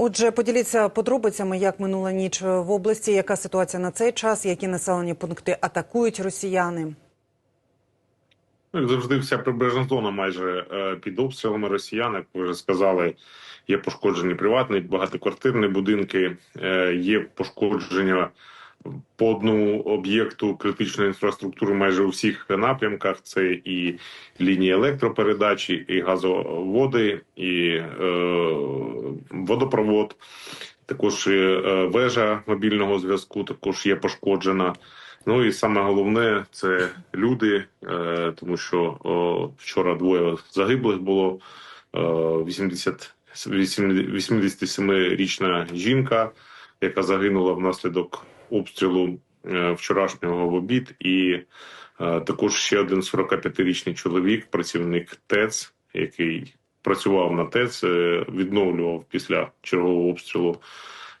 Отже, поділіться подробицями, як минула ніч в області, яка ситуація на цей час, які населені пункти атакують росіяни. Ну, як завжди, вся прибережна зона майже е, під обстрілами росіян. Як ви вже сказали, є пошкоджені приватні багатоквартирні будинки, е, є пошкодження по одному об'єкту критичної інфраструктури майже у всіх напрямках. Це і лінії електропередачі, і газоводи, і е, водопровод. Також і, е, вежа мобільного зв'язку також є пошкоджена. Ну і саме головне це люди, е, тому що о, вчора двоє загиблих було. Е, 80, 87-річна жінка, яка загинула внаслідок обстрілу е, вчорашнього в обід, і е, також ще один 45-річний чоловік, працівник ТЕЦ, який працював на ТЕЦ, е, відновлював після чергового обстрілу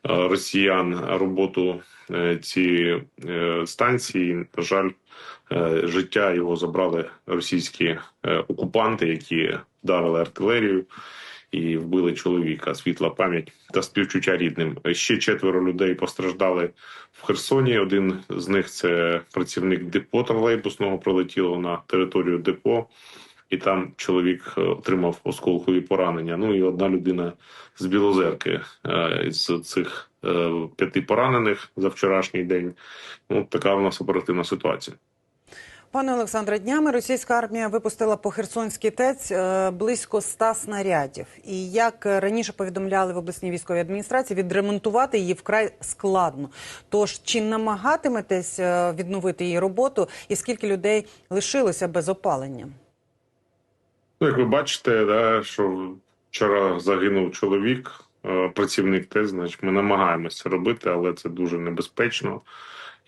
росіян роботу цієї станції. На жаль, життя його забрали російські окупанти, які вдарили артилерію і вбили чоловіка. Світла пам'ять та співчуття рідним. Ще четверо людей постраждали в Херсоні. Один з них це працівник депо тролейбусного, прилетіло на територію депо. І там чоловік е, отримав осколкові поранення. Ну і одна людина з Білозерки е, з цих е, п'яти поранених за вчорашній день. Ну така у нас оперативна ситуація. Пане Олександре, днями російська армія випустила по Херсонській ТЕЦ е, близько 100 снарядів. І як раніше повідомляли в обласній військовій адміністрації, відремонтувати її вкрай складно. Тож чи намагатиметесь е, відновити її роботу, і скільки людей лишилося без опалення? Ну, як ви бачите, да, що вчора загинув чоловік, е, працівник ТЕС, значить ми намагаємося робити, але це дуже небезпечно.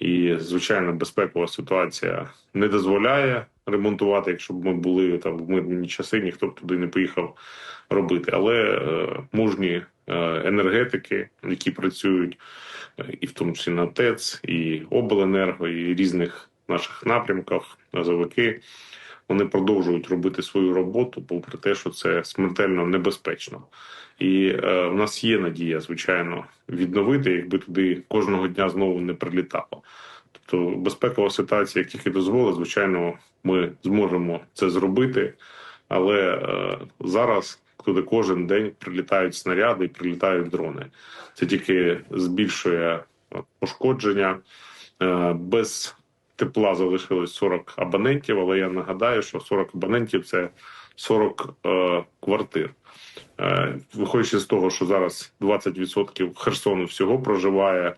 І, звичайно, безпекова ситуація не дозволяє ремонтувати. Якщо б ми були там в мирні часи, ніхто б туди не поїхав робити. Але е, мужні е, енергетики, які працюють, е, і в тому числі на ТЕЦ, і обленерго, і різних наших напрямках, газовики, вони продовжують робити свою роботу, попри те, що це смертельно небезпечно. І е, в нас є надія, звичайно, відновити, якби туди кожного дня знову не прилітало. Тобто, безпекова ситуація, як тільки дозволить, звичайно, ми зможемо це зробити. Але е, зараз туди кожен день прилітають снаряди і прилітають дрони. Це тільки збільшує е, пошкодження. Е, без тепла залишилось 40 абонентів, але я нагадаю, що 40 абонентів це 40 е, квартир. Е, Виходячи з того, що зараз 20% Херсону всього проживає е,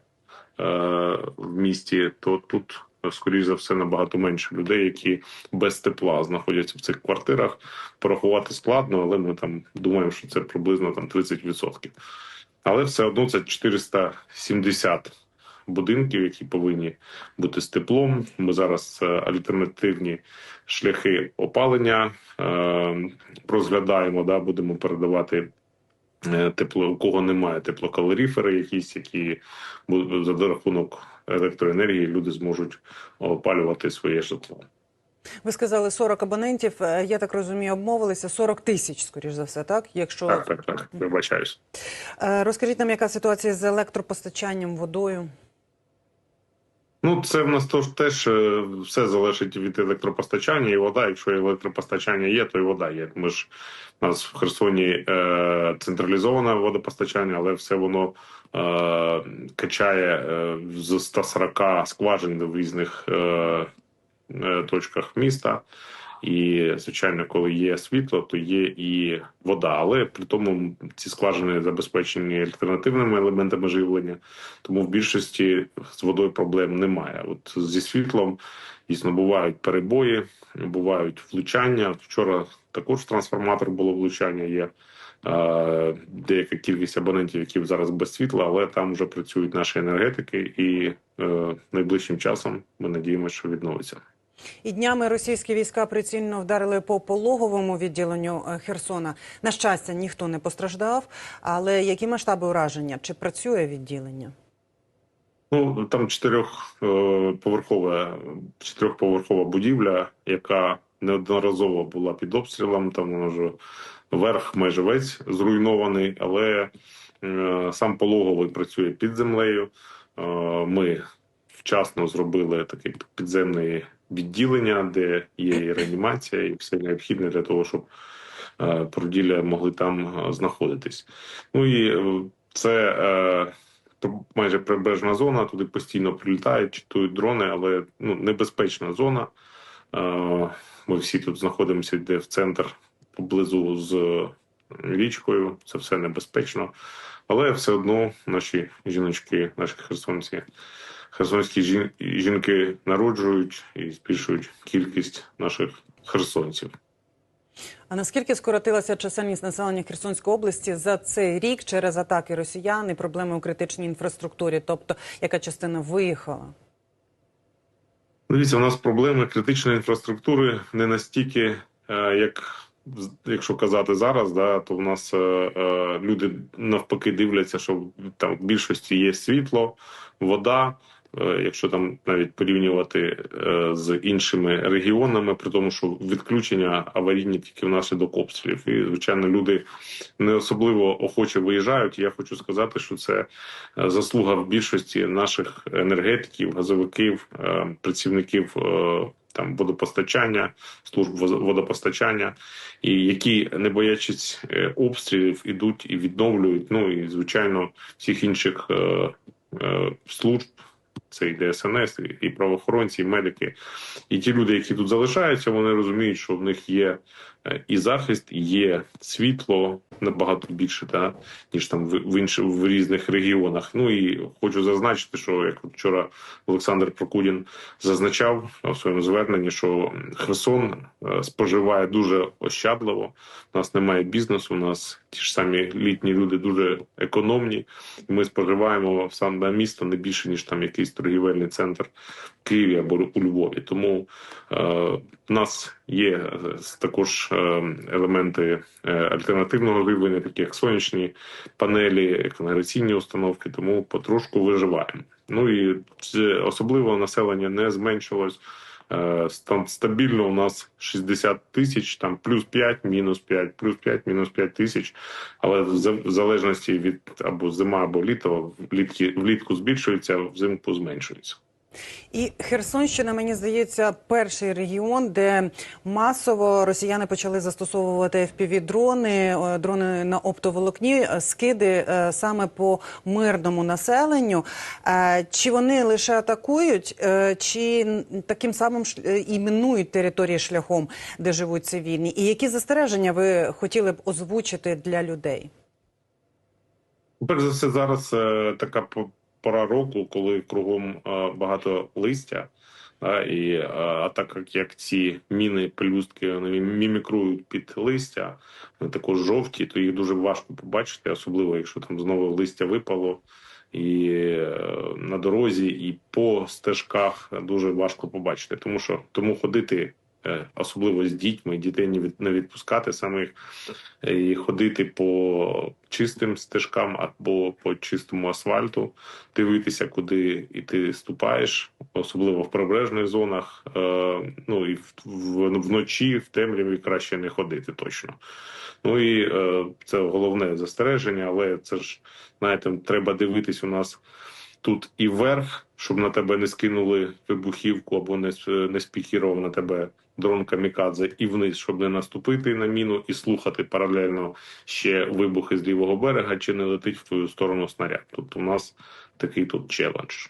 в місті, то тут, скоріш за все, набагато менше людей, які без тепла знаходяться в цих квартирах. Порахувати складно, але ми там думаємо, що це приблизно там 30%. Але все одно це 470 будинків, які повинні бути з теплом. Ми зараз е, альтернативні шляхи опалення е, розглядаємо. Да, будемо передавати е, тепло, у кого немає теплокалоріфери, якісь які за рахунок електроенергії люди зможуть опалювати своє житло. Ви сказали 40 абонентів. Я так розумію, обмовилися 40 тисяч, скоріш за все, так? Якщо Так, так, так. Вибачаюсь. Розкажіть нам, яка ситуація з електропостачанням, водою? Ну, це в нас тож теж е, все залежить від електропостачання і вода. Якщо електропостачання є, то і вода є. Ми ж у нас в Херсоні е, централізоване водопостачання, але все воно е, качає е, з 140 скважин в різних е, е, точках міста. І звичайно, коли є світло, то є і вода. Але при тому ці скважини забезпечені альтернативними елементами живлення. Тому в більшості з водою проблем немає. От зі світлом дійсно бувають перебої, бувають влучання. Вчора також трансформатор було влучання. Є е, деяка кількість абонентів, які зараз без світла, але там вже працюють наші енергетики, і е, найближчим часом ми надіємося, що відновиться. І днями російські війська прицільно вдарили по пологовому відділенню е, Херсона. На щастя, ніхто не постраждав. Але які масштаби ураження? Чи працює відділення? Ну там чотирьохповерхова чотирьохповерхова будівля, яка неодноразово була під обстрілом. Там вже верх майже весь зруйнований, але Е, Сам пологовий працює під землею. Е, Ми вчасно зробили таке підземне відділення, де є і реанімація, і все необхідне для того, щоб е, породілля могли там е, знаходитись. Ну і е, це е, майже прибережна зона, туди постійно прилітають, читують дрони, але ну, небезпечна зона. Е, Ми всі тут знаходимося, де в центр поблизу з річкою. Це все небезпечно. Але все одно наші жіночки, наші херсонці, херсонські жінки народжують і збільшують кількість наших херсонців. А наскільки скоротилася чисельність населення Херсонської області за цей рік через атаки росіян і проблеми у критичній інфраструктурі? Тобто, яка частина виїхала? Дивіться, у нас проблеми критичної інфраструктури не настільки, е, як якщо казати зараз, да, то в нас е, е, люди навпаки дивляться, що там в більшості є світло, вода. Е, Якщо там навіть порівнювати е, з іншими регіонами, при тому, що відключення аварійні тільки внаслідок обстрілів, і звичайно, люди не особливо охоче виїжджають. Я хочу сказати, що це е, заслуга в більшості наших енергетиків, газовиків, працівників там водопостачання, служб водопостачання, і які, не боячись обстрілів, ідуть і відновлюють. Ну і звичайно, всіх інших е, е, служб. Це і ДСНС, і- правоохоронці, і медики. І ті люди, які тут залишаються, вони розуміють, що в них є і захист, є світло набагато більше, та, ніж там в, інших в різних регіонах. Ну і хочу зазначити, що як вчора Олександр Прокудін зазначав в своєму зверненні, що Херсон е, споживає дуже ощадливо. У нас немає бізнесу, у нас ті ж самі літні люди дуже економні. Ми споживаємо в саме місто не більше ніж там якийсь торгівельний центр в Києві або у Львові. Тому е, нас є е, також е, елементи е, альтернативного живлення, такі як сонячні панелі, еконеграційні установки. Тому потрошку виживаємо. Ну і особливо населення не зменшилось. Стабільно у нас 60 тисяч, там плюс 5, мінус 5, плюс 5, мінус 5 тисяч. Але в залежності від або зима, або літо, влітки, влітку збільшується, взимку зменшується. І Херсонщина, мені здається, перший регіон, де масово росіяни почали застосовувати FPV-дрони, е, дрони на оптоволокні, е, скиди е, саме по мирному населенню. Чи вони лише атакують, чи таким самим і мінують території шляхом, де живуть цивільні? І які застереження ви хотіли б озвучити для людей? Перш за все, зараз така пора року, коли кругом е, багато листя. Да, і е, а так як, ці міни, пелюстки вони мімікрують під листя, вони також жовті, то їх дуже важко побачити, особливо якщо там знову листя випало. І е, на дорозі, і по стежках дуже важко побачити, тому що тому ходити, е, особливо з дітьми, дітей не від не відпускати самих е, і ходити по чистим стежкам або по чистому асфальту, дивитися, куди і ти ступаєш, особливо в прибережних зонах. Е, ну і вночі, в темряві краще не ходити точно. Ну і е, це головне застереження, але це ж знаєте, треба дивитись у нас тут і вверх, щоб на тебе не скинули вибухівку або не, не спікірував на тебе дрон камікадзе, і вниз, щоб не наступити на міну і слухати паралельно ще вибухи з лівого берега, чи не летить в твою сторону снаряд. Тобто у нас такий тут челендж.